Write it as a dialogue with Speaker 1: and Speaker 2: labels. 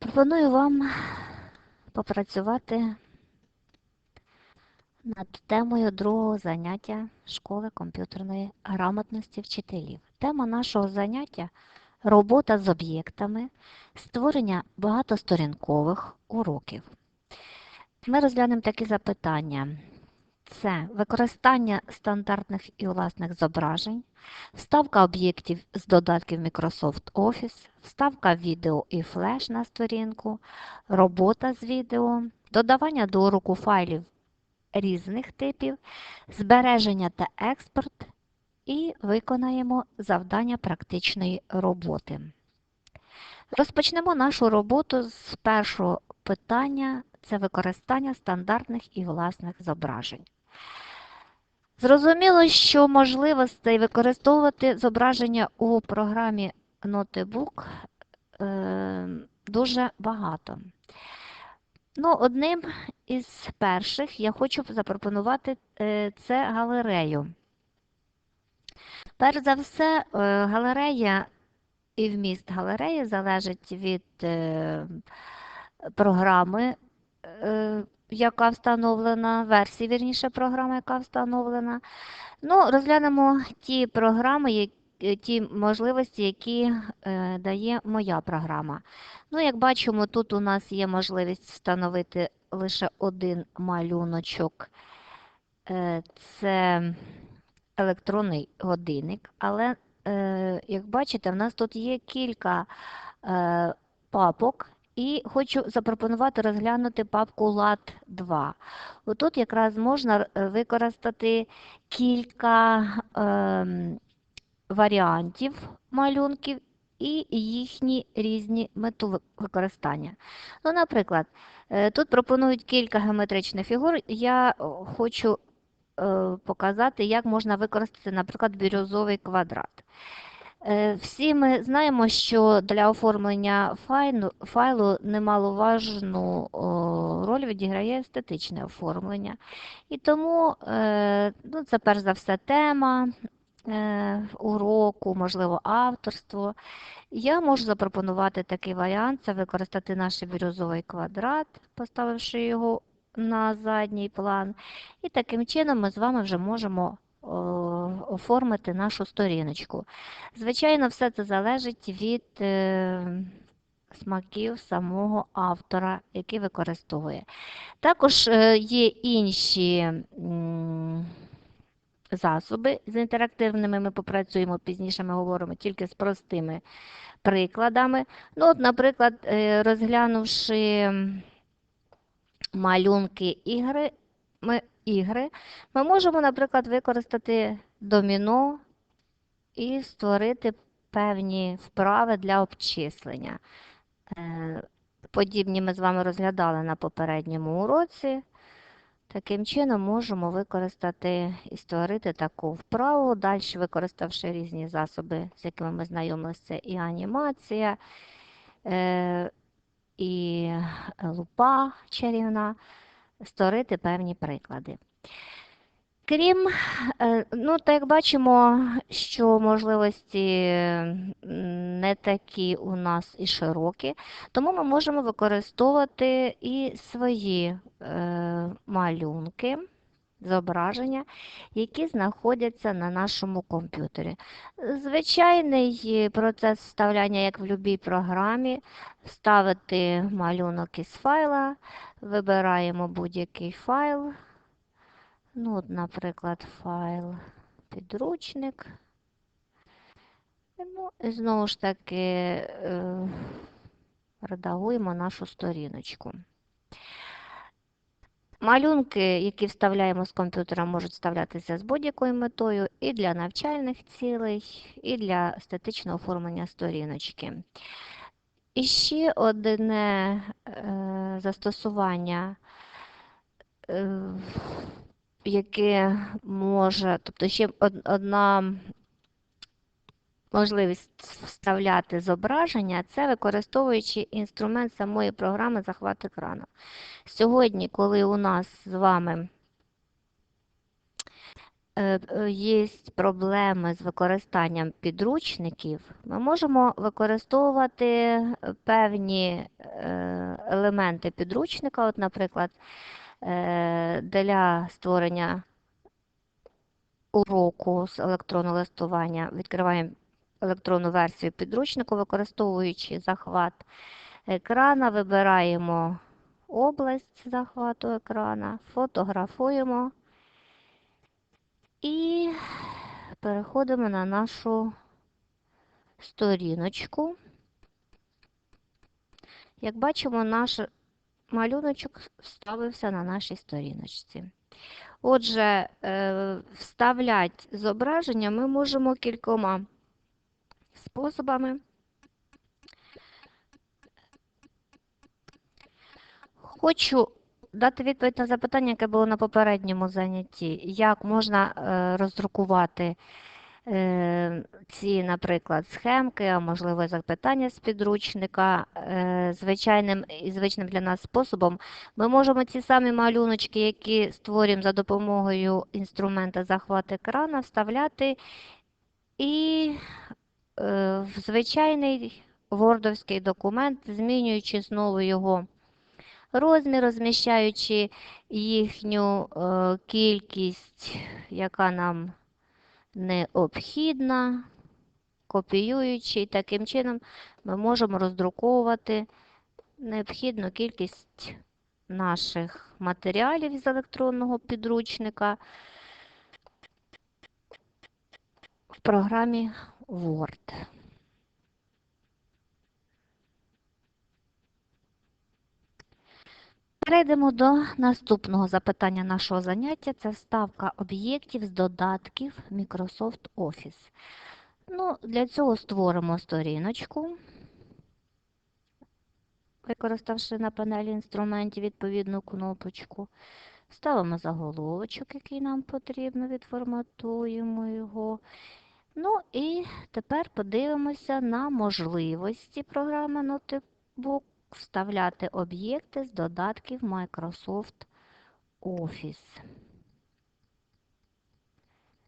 Speaker 1: Пропоную вам попрацювати над темою другого заняття школи комп'ютерної грамотності вчителів. Тема нашого заняття робота з об'єктами, створення багатосторінкових уроків. Ми розглянемо такі запитання. Це використання стандартних і власних зображень, вставка об'єктів з додатків Microsoft Office, вставка відео і флеш на сторінку, робота з відео, додавання до уроку файлів різних типів, збереження та експорт і виконаємо завдання практичної роботи. Розпочнемо нашу роботу з першого питання це використання стандартних і власних зображень. Зрозуміло, що можливостей використовувати зображення у програмі Notebook е, дуже багато. Ну, Одним із перших я хочу запропонувати е, це галерею. Перш за все, е, галерея і вміст галереї залежить від програми, яка встановлена, версії, вірніше, програми, яка встановлена. Ну, Розглянемо ті програми, які Ті можливості, які е, дає моя програма. Ну, Як бачимо, тут у нас є можливість встановити лише один малюночок. Е, це електронний годинник, але, е, як бачите, в нас тут є кілька е, папок, і хочу запропонувати розглянути папку LAT2. Отут якраз можна використати кілька е, варіантів малюнків і їхні різні мети використання. Ну, Наприклад, тут пропонують кілька геометричних фігур. Я хочу показати, як можна використати, наприклад, бірюзовий квадрат. Всі ми знаємо, що для оформлення файлу, файлу немаловажну роль відіграє естетичне оформлення. І тому ну, це перш за все тема уроку, можливо, авторство. Я можу запропонувати такий варіант: це використати наш бірюзовий квадрат, поставивши його на задній план. І таким чином ми з вами вже можемо оформити нашу сторіночку. Звичайно, все це залежить від е, смаків самого автора, який використовує. Також е, є інші засоби з інтерактивними, ми попрацюємо пізніше, ми говоримо тільки з простими прикладами. Ну, от, Наприклад, е, розглянувши малюнки ігри, ми ігри, ми можемо, наприклад, використати доміно і створити певні вправи для обчислення. Е, подібні ми з вами розглядали на попередньому уроці. Таким чином можемо використати і створити таку вправу, далі використавши різні засоби, з якими ми знайомилися, і анімація, е, і лупа чарівна створити певні приклади. Крім, е, ну, так як бачимо, що можливості не такі у нас і широкі, тому ми можемо використовувати і свої е, малюнки, зображення, які знаходяться на нашому комп'ютері. Звичайний процес вставляння, як в будь-якій програмі, вставити малюнок із файла. Вибираємо будь-який файл. Ну, от, Наприклад, файл підручник. Ну, І знову ж таки е, редагуємо нашу сторіночку. Малюнки, які вставляємо з комп'ютера, можуть вставлятися з будь-якою метою і для навчальних цілей, і для статичного оформлення сторіночки. І ще одне е, застосування, е, яке може, тобто ще одна можливість вставляти зображення, це використовуючи інструмент самої програми захват екрану. Сьогодні, коли у нас з вами є проблеми з використанням підручників, ми можемо використовувати е, певні е, елементи підручника, от, наприклад, е, для створення уроку з електронного листування відкриваємо електронну версію підручнику, використовуючи захват екрана, вибираємо область захвату екрана, фотографуємо і переходимо на нашу сторіночку. Як бачимо, наш малюночок вставився на нашій сторіночці. Отже, е, вставляти зображення ми можемо кількома способами. Хочу дати відповідь на запитання, яке було на попередньому занятті. Як можна е, роздрукувати е, ці, наприклад, схемки, а можливо, запитання з підручника е, звичайним і звичним для нас способом. Ми можемо ці самі малюночки, які створюємо за допомогою інструмента захват екрана, вставляти і в звичайний вордовський документ, змінюючи знову його розмір, розміщаючи їхню е, кількість, яка нам необхідна, копіюючи, таким чином ми можемо роздруковувати необхідну кількість наших матеріалів з електронного підручника в програмі Word. Перейдемо до наступного запитання нашого заняття. Це вставка об'єктів з додатків Microsoft Office. Ну, Для цього створимо сторіночку, використавши на панелі інструментів відповідну кнопочку. Ставимо заголовочок, який нам потрібно, відформатуємо його. Ну і тепер подивимося на можливості програми Notebook вставляти об'єкти з додатків Microsoft Office.